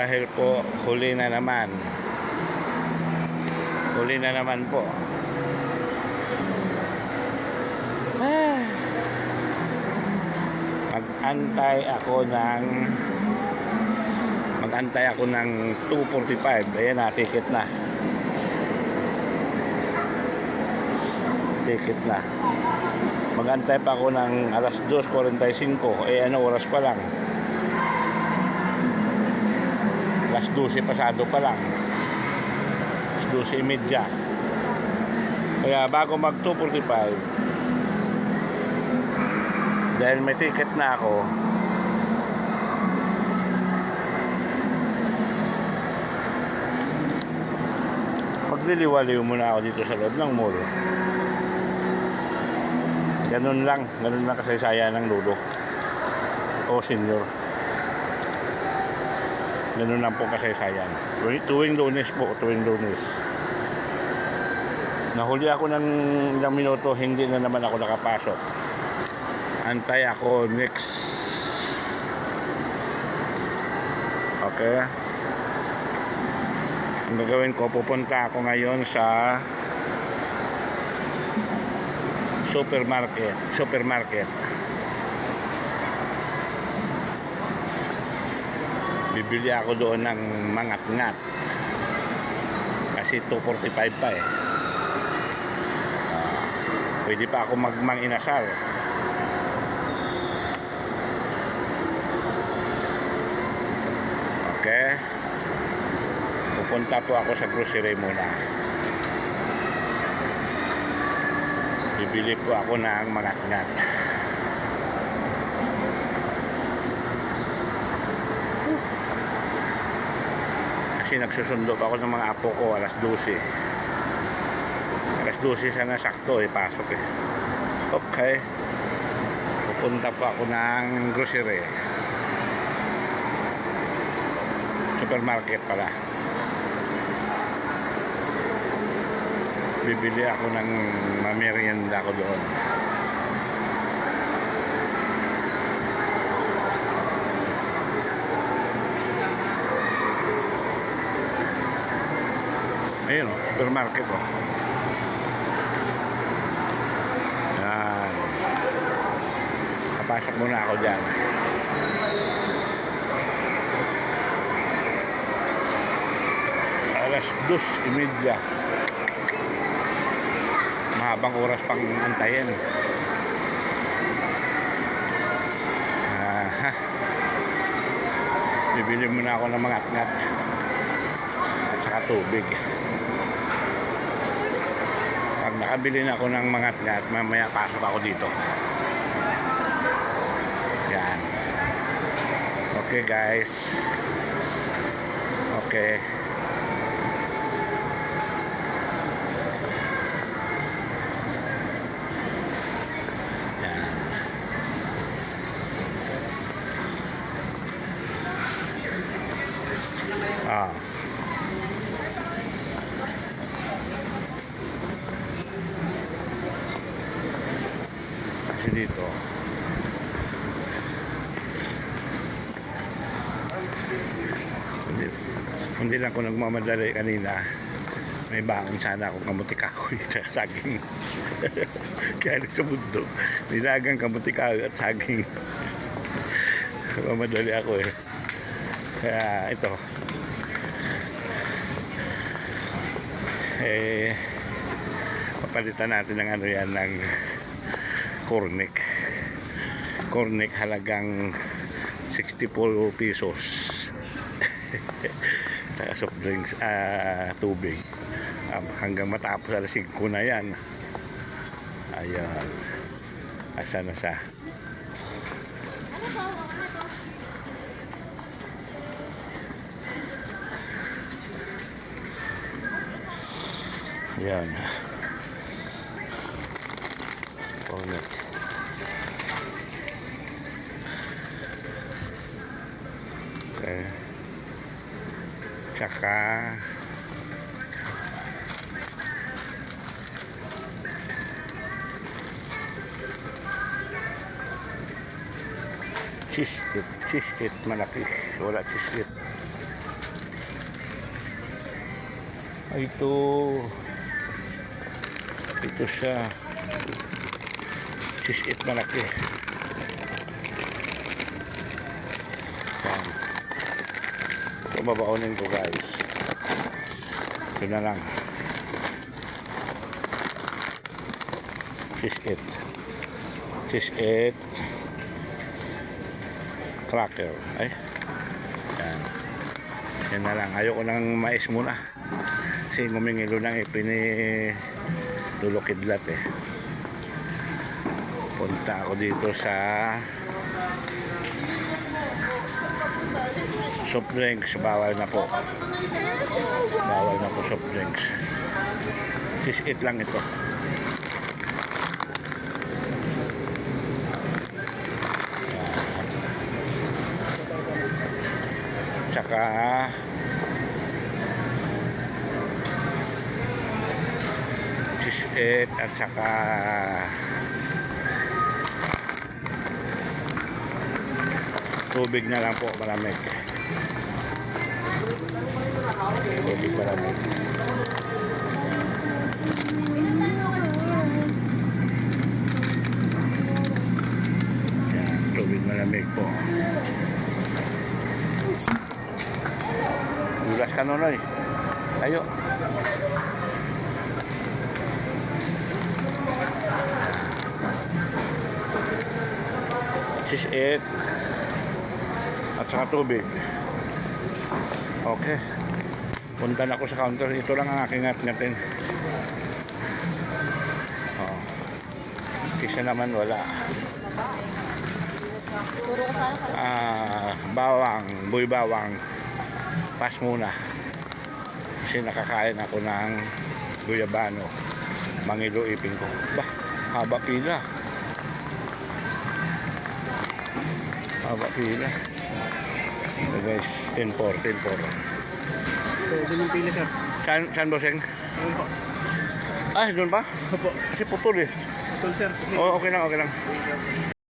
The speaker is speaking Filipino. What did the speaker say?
Dahil po, huli na naman. Huli na naman po. Ah. Mag-antay ako ng mag-antay ako ng 2.45 ayan na, ticket na ticket na mag-antay pa ako ng alas 2.45 eh ano oras pa lang alas 12 pasado pa lang. Alas 12.30 kaya bago mag 2.45 dahil may ticket na ako magliliwaliw muna ako dito sa loob ng mall. Ganun lang. Ganun lang kasaysaya ng ludo o senior ganun lang po kasaysayan Tuwi- tuwing lunes po tuwing lunes. Nahuli ako ng ilang minuto hindi na naman ako nakapasok. Antay ako next. Okay. Ang gagawin ko pupunta ako ngayon sa supermarket supermarket bibili ako doon ng mangat-ngat. Kasi 245 pa eh. Ah, pwede pa ako magmang inasal. Okay. Pupunta po ako sa grocery muna. Bibili po ako ng mga ngat kasi nagsusundo pa ako ng mga apo ko alas 12 alas 12 sana sakto eh pasok eh. Okay. Pupunta po ako ng grocery. Supermarket pala. Bibili ako ng mamerienda ko doon ayun o supermarket o yan kapasok muna ako dyan alas dos imedya mahabang oras pang antayin. Ah, bibili muna ako ng mga ngat. At saka tubig nakabili na ako ng mga ngat mamaya pasok ako dito. Yan. Okay guys. Okay. Ah. Kasi dito. Hindi, hindi lang ako nagmamadali kanina. May baon sana akong kamuti kahoy sa saging. Kaya sa mundo, nilagang kamuti kahoy at saging. Mamadali ako eh. Kaya ito. Eh, papalitan natin ng ano yan ng cornic. Cornic halagang 64 pesos. Saka soft drinks, ah, tubig. Um, hanggang matapos alas 5 na yan. Ayan. Asa na sa? Yan. Cornet. Okay. Tsaka cheese cheese cake malaki. Wala cheese. Ay, Ito. Ito siya. Sisit malaki. Yan. Ito babaunin ko guys. Ito na lang. Sisit. Sisit. Cracker. Ay. Yan. Yan na lang. Ayoko ng mais muna. Kasi ngumingilo lang eh. Pinilulukidlat eh. Punta ako dito sa soft drinks. Bawal na po. Bawal na po soft drinks. Sisit lang ito. Tsaka cheese at saka tubig na lang po malamig tubig malamig yan tubig malamig po Dulas ka nonoy. Tayo. Sis it. At saka tubig. Okay. Punta na ako sa counter. Ito lang ang aking ngat-ngatin. Oh. Kisa naman wala. Ah, bawang, buy bawang. Pas muna. Kasi nakakain ako ng guyabano. Mangilo ipin ko. Bah, haba pila. Haba pila. Guys, 10-4, 10-4. Pwede mong pili sir. Saan, saan bossing? Ano po? Ah, doon pa? Opo. Kasi putol eh. Ito sir. Oh, okay lang, okay lang.